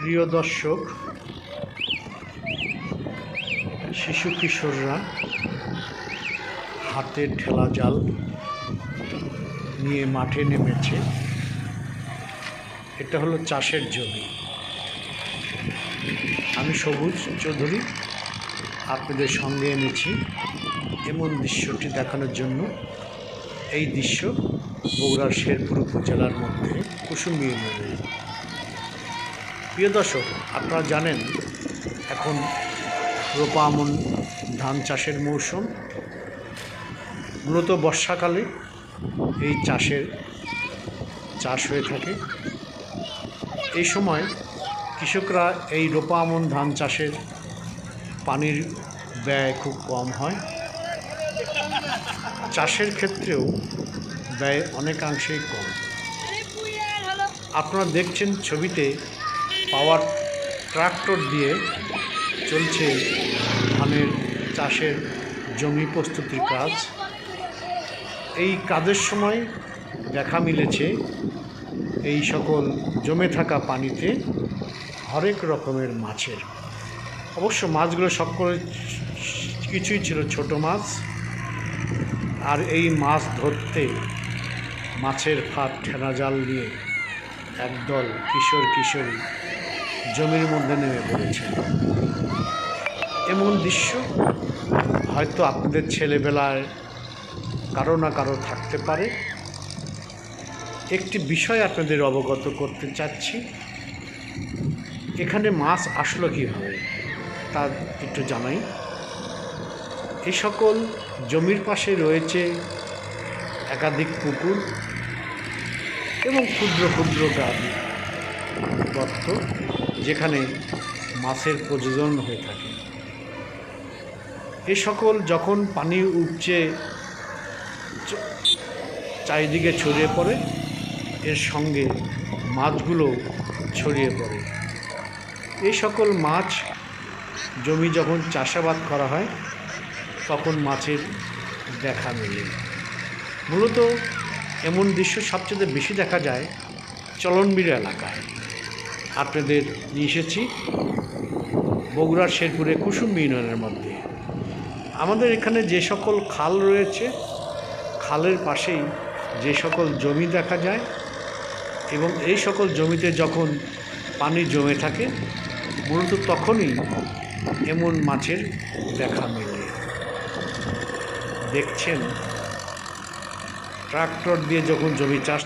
প্রিয় দর্শক, শিশু কিশোররা হাতে ঠেলা জাল নিয়ে মাঠে নেমেছে। এটা হলো চাষের জমি। আমি সবুজ চৌধুরী, আপনাদের সঙ্গে এনেছি এমন দৃশ্যটি দেখানোর জন্য। এই দৃশ্য বগুড়ার শেরপুর উপজেলার মধ্যে কুসুম ইউনিয়নে প্রিয় দর্শক, আপনারা জানেন, এখন রোপা আমন ধান চাষের মৌসুম। মূলত বর্ষাকালে এই চাষের চাষ হয়ে থাকে। এই সময় কৃষকরা এই রোপা আমন ধান চাষের পানির ব্যয় খুব কম হয়। চাষের ক্ষেত্রেও ব্যয় অনেকাংশেই কম। আপনারা দেখছেন ছবিতে পাওয়ার ট্রাক্টর দিয়ে চলছে ধানের চাষের জমি প্রস্তুতির কাজ। এই কাজের সময় দেখা মিলেছে এই সকল জমে থাকা পানিতে হরেক রকমের মাছের। অবশ্য মাছগুলো সকল কিছুই ছিল ছোট মাছ। আর এই মাছ ধরতে মাছের ফাঁদ, ঠেনা জাল দিয়ে একদল কিশোর কিশোরী জমির মধ্যে নেমে পড়েছে। এমন দৃশ্য হয়তো আপনাদের ছেলেবেলায় কারও না কারও থাকতে পারে। একটি বিষয় আপনাদের অবগত করতে চাচ্ছি। এখানে মাছ আসলো কীভাবে, তা একটু জানাই। এই সকল জমির পাশে রয়েছে একাধিক পুকুর এবং ক্ষুদ্র ক্ষুদ্র গাছ। গর্ত যেখানে মাছের প্রযোজন হয়ে থাকে। এ সকল যখন পানি উপচে চারিদিকে ছড়িয়ে পড়ে, এর সঙ্গে মাছগুলো ছড়িয়ে পড়ে। এই সকল মাছ জমি যখন চাষাবাদ করা হয়, তখন মাছের দেখা মেলে। মূলত এমন দৃশ্য সবচেয়ে বেশি দেখা যায় চলনবিল এলাকায়। আপনাদের নিয়ে এসেছি বগুড়ার শেরপুরে কুসুম ইউনিয়নের মধ্যে। আমাদের এখানে যে সকল খাল রয়েছে, খালের পাশেই যে সকল জমি দেখা যায় এবং এই সকল জমিতে যখন পানি জমে থাকে, মূলত তখনই এমন মাছের দেখা মেলে। দেখছেন, ট্রাক্টর দিয়ে যখন জমি চাষ